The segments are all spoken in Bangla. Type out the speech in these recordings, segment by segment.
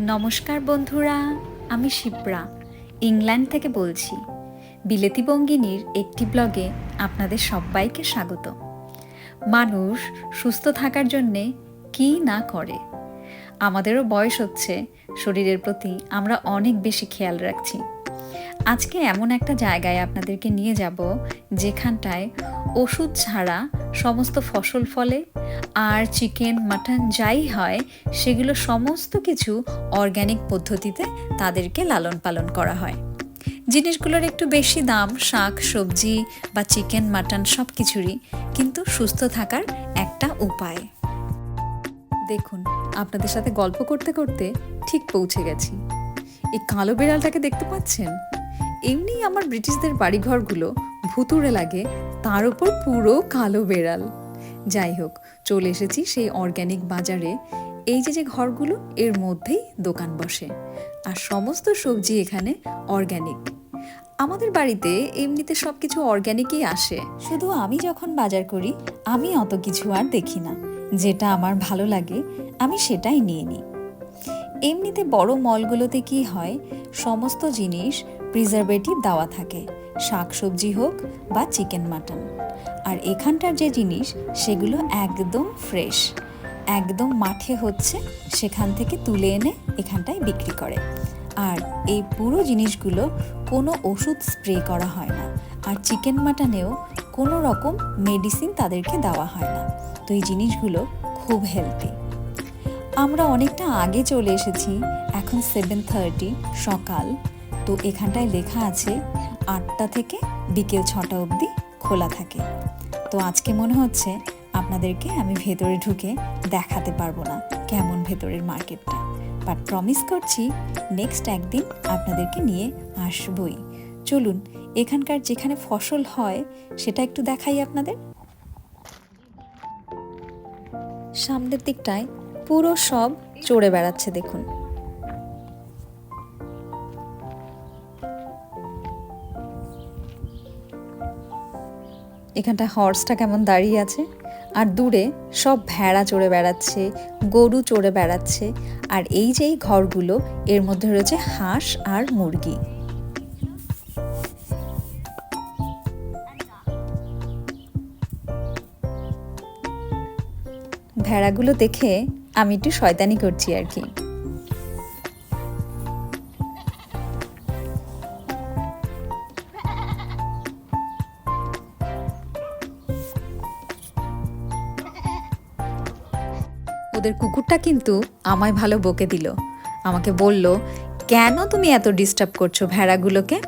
নমস্কার বন্ধুরা, আমি শিপ্রা, ইংল্যান্ড থেকে বলছি। বিলেতি বঙ্গিনীর একটি ব্লগে আপনাদের সবাইকে স্বাগত। মানুষ সুস্থ থাকার জন্যে কি না করে? আমাদেরও বয়স হচ্ছে, শরীরের প্রতি আমরা অনেক বেশি খেয়াল রাখছি। আজকে এমন একটা জায়গায় আপনাদেরকে নিয়ে যাব যেখানটায় ওষুধ ছাড়া সমস্ত ফসল ফলে আর চিকেন, মাটন যাই হয়, সেগুলো সমস্ত কিছু অর্গ্যানিক পদ্ধতিতে তাদেরকে লালন পালন করা হয়। জিনিসগুলোর একটু বেশি দাম, শাক, সবজি বা চিকেন, মাটন সব কিছুরই কিন্তু সুস্থ থাকার একটা উপায়। দেখুন, আপনাদের সাথে গল্প করতে করতে ঠিক পৌঁছে গেছি। এই কালো বিড়ালটাকে দেখতে পাচ্ছেন? এমনি আমার ব্রিটিশদের বাড়িঘরগুলো ভুতুড়ে লাগে, তার উপর পুরো কালো বেড়াল। যাই হোক, চলে এসেছি সেই অর্গ্যানিক বাজারে। এই যে যে ঘরগুলো, এর মধ্যেই দোকান বসে। আর সমস্ত সবজি এখানে অর্গ্যানিক আমাদের বাড়িতে এমনিতে সব কিছু অর্গ্যানিকই আসে। শুধু আমি যখন বাজার করি, আমি অত কিছু আর দেখি না। যেটা আমার ভালো লাগে, আমি সেটাই নিয়ে নিই। এমনিতে বড় মলগুলোতে কি হয়? সমস্ত জিনিস প্রিজারভেটিভ দেওয়া থাকে। শাক সবজি হোক বা চিকেন মাটন আর এখানটার যে জিনিস, সেগুলো একদম ফ্রেশ একদম মাঠে হচ্ছে, সেখান থেকে তুলে এনে এখানটায় বিক্রি করে। আর এই পুরো জিনিসগুলো কোনো ওষুধ স্প্রে করা হয় না। আর চিকেন মাটনেও কোনো রকম মেডিসিন তাদেরকে দেওয়া হয় না। তো এই জিনিসগুলো খুব হেলদি আমরা অনেকটা আগে চলে এসেছি, এখন সেভেন থার্টি সকাল। তো এখানটায় লেখা আছে, আটটা থেকে বিকেল ছটা অবধি খোলা থাকে। তো আজকে মনে হচ্ছে আপনাদেরকে আমি ভেতরে ঢুকে দেখাতে পারব না কেমন ভেতরের মার্কেটটা। বাট প্রমিস করছি নেক্সট একদিন আপনাদেরকে নিয়ে আসবই। চলুন, এখানকার যেখানে ফসল হয়, সেটা একটু দেখাই আপনাদের। সামনের দিকটায় পুরো সব চড়ে বেড়াচ্ছে, দেখুন। এখানটা হর্সটা কেমন দাঁড়িয়ে আছে? আর দূরে সব ভেড়া চড়ে বেড়াচ্ছে, গরু চড়ে বেড়াচ্ছে, আর এই যে ঘরগুলো, এর মধ্যে রয়েছে হাঁস আর মুরগি। ভেড়াগুলো দেখে আমি একটু শয়তানি করছি আর কি। ওদের কুকুরটা কিন্তু আমায় ভালো বকে দিল। আমাকে বলল, কেন তুমি এত ডিস্টার্ব করছ ভেড়াগুলোকে?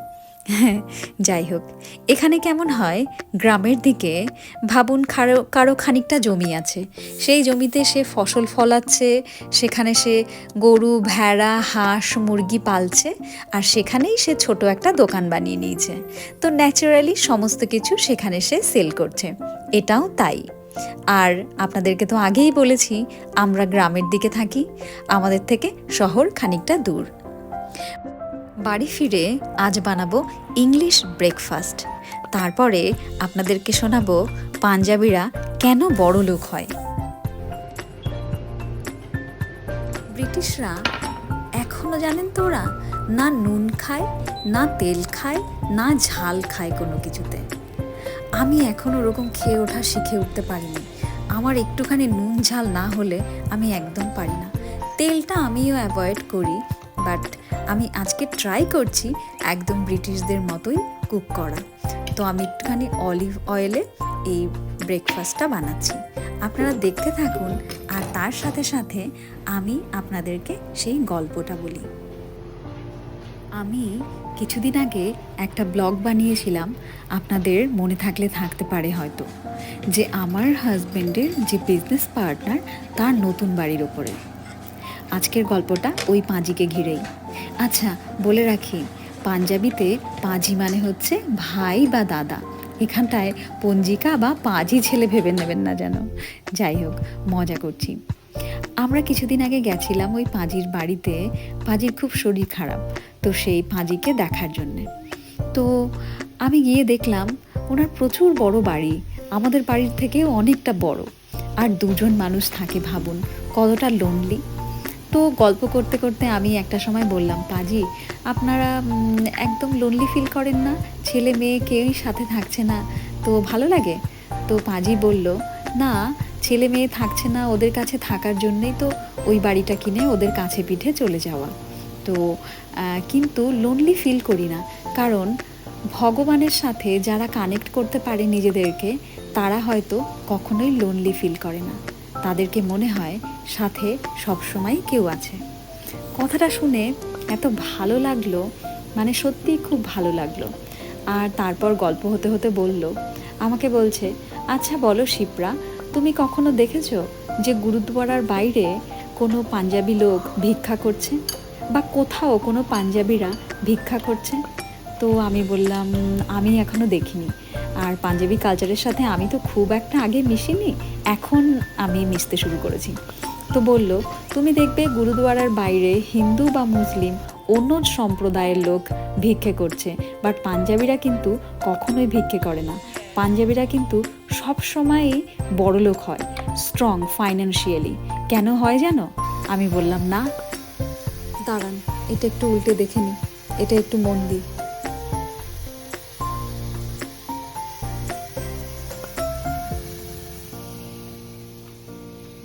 যাই হোক, এখানে কেমন হয়, গ্রামের দিকে ভাবুন কারও কারও খানিকটা জমি আছে। সেই জমিতে সে ফসল ফলাচ্ছে, সেখানে সে গরু, ভেড়া, হাঁস, মুরগি পালছে, আর সেখানেই সে ছোট একটা দোকান বানিয়ে নিয়েছে। তো ন্যাচারালি সমস্ত কিছু সেখানে সে সেল করছে। এটাও তাই। আর আপনাদেরকে তো আগেই বলেছি, আমরা গ্রামের দিকে থাকি, আমাদের থেকে শহর খানিকটা দূর। বাড়ি ফিরে আজ বানাবো ইংলিশ ব্রেকফাস্ট তারপরে আপনাদেরকে শোনাবো পাঞ্জাবিরা কেন বড় লোক হয়। ব্রিটিশরা এখনও জানেন তো ওরা? না নুন খায়, না তেল খায়, না ঝাল খায় কোনো কিছুতে। আমি এখন ওরকম খেয়ে ওঠা শিখে উঠতে পারিনি। আমার একটুখানি নুন ঝাল না হলে আমি একদম পারি না। তেলটা আমিও অ্যাভয়েড করি। বাট আমি আজকে ট্রাই করছি একদম ব্রিটিশদের মতোই কুক করা। তো আমি একটুখানি অলিভ অয়েলে এই ব্রেকফাস্টটা বানাচ্ছি। আপনারা দেখতে থাকুন আর তার সাথে সাথে আমি আপনাদেরকে সেই গল্পটা বলি। আমি কিছুদিন আগে একটা ব্লগ বানিয়েছিলাম, আপনাদের মনে থাকলে থাকতে পারে হয়তো, যে আমার হাজব্যান্ডের যে বিজনেস পার্টনার তার নতুন বাড়ির ওপরে। আজকের গল্পটা ওই পাঁজিকে ঘিরেই। আচ্ছা বলে রাখি, পাঞ্জাবিতে পাঁজি মানে হচ্ছে ভাই বা দাদা। এখানটায় পঞ্জিকা বা পাঁজি ছেলে ভেবে নেবেন না যেন। যাই হোক, মজা করছি। আমরা কিছুদিন আগে গেছিলাম ওই পাঁজির বাড়িতে, পাঁজির খুব শরীর খারাপ, তো সেই পাঁজিকে দেখার জন্যে। তো আমি গিয়ে দেখলাম, ওনার প্রচুর বড় বাড়ি, আমাদের বাড়ির থেকেও অনেকটা বড়। আর দুজন মানুষ থাকে ভাবুন, কতটা লোনলি তো গল্প করতে করতে আমি একটা সময় বললাম, পাজি, আপনারা একদম লোনলি ফিল করেন না? ছেলে মেয়ে কেউই সাথে থাকছে না। তো ভালো লাগে? তো পাজি বলল, না, ছেলে মেয়ে থাকছে না ওদের কাছে থাকার জন্যই তো ওই বাড়িটা কিনে ওদের কাছে পিঠে চলে যাওয়া। তো কিন্তু লোনলি ফিল করি না। কারণ ভগবানের সাথে যারা কানেক্ট করতে পারে নিজেদেরকে, তারা হয়তো কখনোই লোনলি ফিল করে না। তাদেরকে মনে হয় সাথে সবসময় কেউ আছে। কথাটা শুনে এত ভালো লাগল মানে সত্যিই খুব ভালো লাগল। আর তারপর গল্প হতে হতে বলল, আমাকে বলছে আচ্ছা বলো শিপ্রা, তুমি কখনো দেখেছ যে গুরুদ্বারার বাইরে কোনো পাঞ্জাবি লোক ভিক্ষা করছে? বা কোথাও কোনো পাঞ্জাবিরা ভিক্ষা করছে? তো আমি বললাম, আমি এখনও দেখিনি। আর পাঞ্জাবি কালচারের সাথে আমি তো খুব একটা আগে মিশিনি, এখন আমি মিশতে শুরু করেছি। তো বলল, তুমি দেখবে গুরুদুয়ারার বাইরে হিন্দু বা মুসলিম অন্য সম্প্রদায়ের লোক ভিক্ষে করছে বাট পাঞ্জাবিরা কিন্তু কখনোই ভিক্ষে করে না। পাঞ্জাবিরা কিন্তু সব সময়ই বড় লোক হয় স্ট্রং ফাইন্যান্সিয়ালি কেন হয় জানো? আমি বললাম, না, দাঁড়ান, এটা একটু উল্টে দেখে নি, এটা একটু মন দিই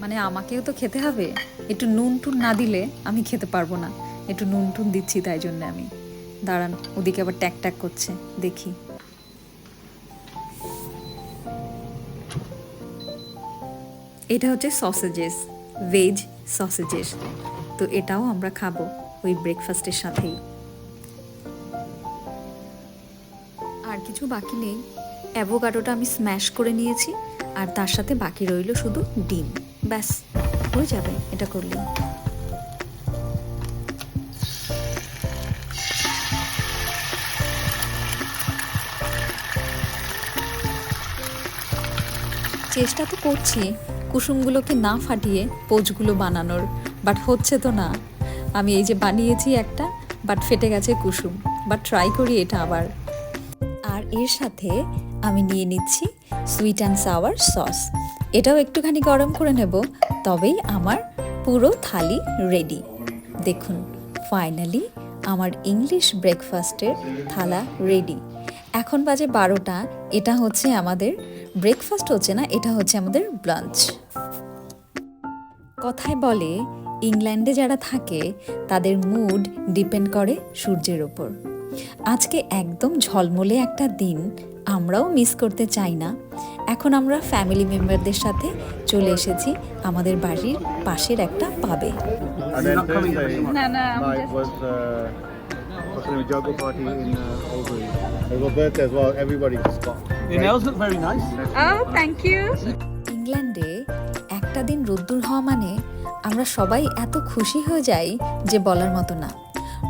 মানে আমাকেও তো খেতে হবে। একটু নুন টুন না দিলে আমি খেতে পারব না। একটু নুন টুন দিচ্ছি তাই জন্য আমি। দাঁড়ান, ওদিকে আবার ট্যাক ট্যাক করছে, দেখি। এটা হচ্ছে সসেজেস ভেজ সসেজেস তো এটাও আমরা খাব ওই ব্রেকফাস্টের সাথেই। আর কিছু বাকি নেই। অ্যাভোকাডোটা আমি স্ম্যাশ করে নিয়েছি। আর তার সাথে বাকি রইল শুধু ডিম। ব্যাস, হয়ে যাবে এটা করলে। চেষ্টা তো করছি কুসুমগুলোকে না ফাটিয়ে পোজগুলো বানানোর বাট হচ্ছে তো না। আমি এই যে বানিয়েছি একটা বাট ফেটে গেছে কুসুম বাট ট্রাই করি এটা আবার। আর এর সাথে আমি নিয়ে নিচ্ছি সুইট অ্যান্ড সাওয়ার সস এটাও একটুখানি গরম করে নেব, তবেই আমার পুরো থালি রেডি দেখুন ফাইনালি আমার ইংলিশ ব্রেকফাস্টের থালা রেডি এখন বাজে বারোটা, এটা হচ্ছে আমাদের ব্রেকফাস্ট হচ্ছে না, এটা হচ্ছে আমাদের ব্লাঞ্চ কথায় বলে, ইংল্যান্ডে যারা থাকে, তাদের মুড ডিপেন্ড করে সূর্যের ওপর। আজকে একদম ঝলমলে একটা দিন আমরাও মিস করতে চাই না। এখন আমরা ফ্যামিলি মেম্বারদের সাথে চলে এসেছি আমাদের বাড়ির পাশের একটা পাবে ইংল্যান্ডে একটা দিন রোদ্দুর হওয়া মানে আমরা সবাই এত খুশি হয়ে যাই যে বলার মতো না।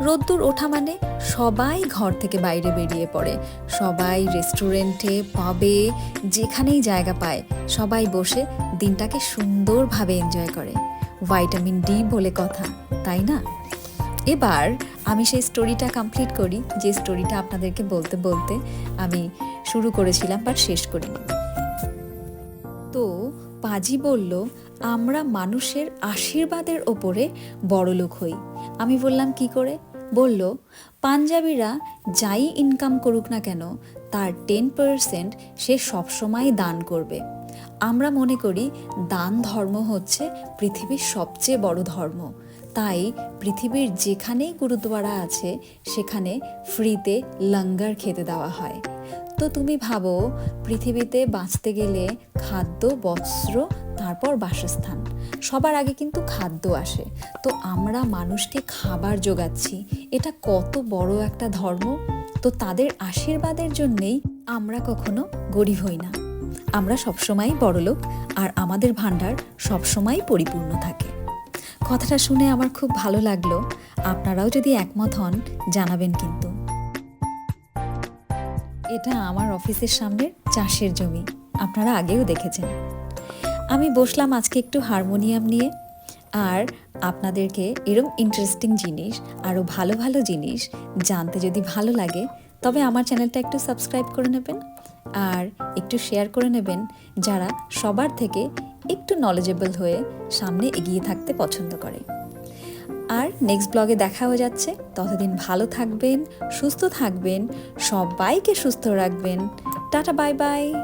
রোদ্দুর ওঠা মানে সবাই ঘর থেকে বাইরে বেরিয়ে পড়ে। সবাই রেস্টুরেন্টে পাবে যেখানেই জায়গা পায়, সবাই বসে দিনটাকে সুন্দরভাবে এনজয় করে। ভাইটামিন ডি বলে কথা, তাই না? এবার আমি সেই স্টোরিটা কমপ্লিট করি, যে স্টোরিটা আপনাদেরকে বলতে বলতে আমি শুরু করেছিলাম বাট শেষ করিনি। তো পাজি বলল, আমরা মানুষের আশীর্বাদের ওপরে বড়লোক হই। আমি বললাম, কি করে? বলল, পাঞ্জাবিরা যাই ইনকাম করুক না কেন, তার টেন পার্সেন্ট সে সবসময় দান করবে। আমরা মনে করি দান ধর্ম হচ্ছে পৃথিবীর সবচেয়ে বড় ধর্ম। তাই পৃথিবীর যেখানেই গুরুদ্বারা আছে, সেখানে ফ্রিতে লঙ্গার খেতে দেওয়া হয়। তো তুমি ভাবো, পৃথিবীতে বাঁচতে গেলে খাদ্য, বস্ত্র তারপর বাসস্থান। সবার আগে কিন্তু খাদ্য আসে। তো আমরা মানুষকে খাবার যোগাচ্ছি এটা কত বড় একটা ধর্ম। তো তাদের আশীর্বাদের জন্যেই আমরা কখনো গরিব হই না। আমরা সবসময় বড়লোক আর আমাদের ভাণ্ডার সবসময় পরিপূর্ণ থাকে। কথাটা শুনে আমার খুব ভালো লাগল। আপনারাও যদি একমত হন, জানাবেন কিন্তু। এটা আমার অফিসের সামনের চাষের জমি। আপনারা আগেও দেখেছেন। আমি বসলাম আজকে একটু হারমোনিয়াম নিয়ে। আর আপনাদেরকে এরম ইন্টারেস্টিং জিনিস আরও ভালো ভালো জিনিস জানতে যদি ভালো লাগে, তবে আমার চ্যানেলটা একটু সাবস্ক্রাইব করে নেবেন। আর একটু শেয়ার করে নেবেন যারা সবার থেকে একটু নলেজেবল হয়ে সামনে এগিয়ে থাকতে পছন্দ করে। আর নেক্সট ব্লগে দেখা হয়ে যাচ্ছে। ততদিন ভালো থাকবেন, সুস্থ থাকবেন, সবাইকে সুস্থ রাখবেন। Tata bye bye